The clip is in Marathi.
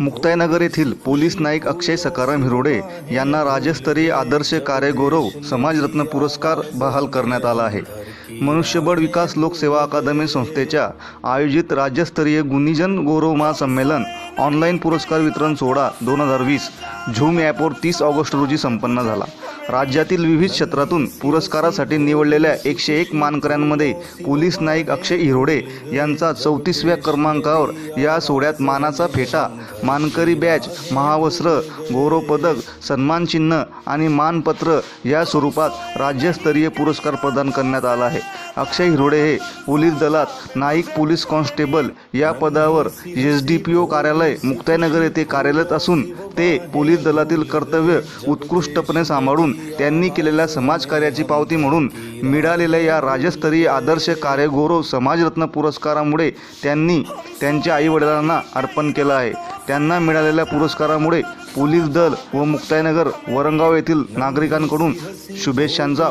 मुक्ताईनगर येथील पोलीस नाईक अक्षय सकाराम हिरोडे यांना राज्यस्तरीय आदर्श कार्यगौरव समाजरत्न पुरस्कार बहाल करण्यात आला आहे. मनुष्यबळ विकास लोकसेवा अकादमी संस्थेच्या आयोजित राज्यस्तरीय गुणीजन गौरव महासंमेलन ऑनलाईन पुरस्कार वितरण सोहळा दोन हजार वीस झूम ॲपवर तीस ऑगस्ट रोजी संपन्न झाला. राज्यातील विविध क्षेत्रातून पुरस्कारासाठी निवडलेल्या एकशे एक मानकऱ्यांमध्ये पोलीस नाईक अक्षय हिरोडे यांचा चौतीसव्या क्रमांकावर या सोहळ्यात मानाचा फेटा मानकरी बॅच महावस्त्र गौरव पदक सन्मान चिन्ह आणि मानपत्र या स्वरूपात राज्यस्तरीय पुरस्कार प्रदान करण्यात आला आहे. अक्षय हिरोडे हे पोलीस दलात नाईक पोलीस कॉन्स्टेबल या पदावर एस डी पी ओ कार्यालय कार्यालय मुक्ताईनगर येथे कार्यरत असून ते पोलीस दलातील कर्तव्य उत्कृष्टपणे सांभाळून त्यांनी केलेल्या समाजकार्याची पावती म्हणून मिळालेल्या या राज्यस्तरीय आदर्श कार्यगौरव समाजरत्न पुरस्कारामुळे त्यांनी त्यांच्या आईवडिलांना अर्पण केलं आहे. त्यांना मिळालेल्या पुरस्कारामुळे पोलीस दल व मुक्ताईनगर वरंगाव येथील नागरिकांकडून शुभेच्छांचा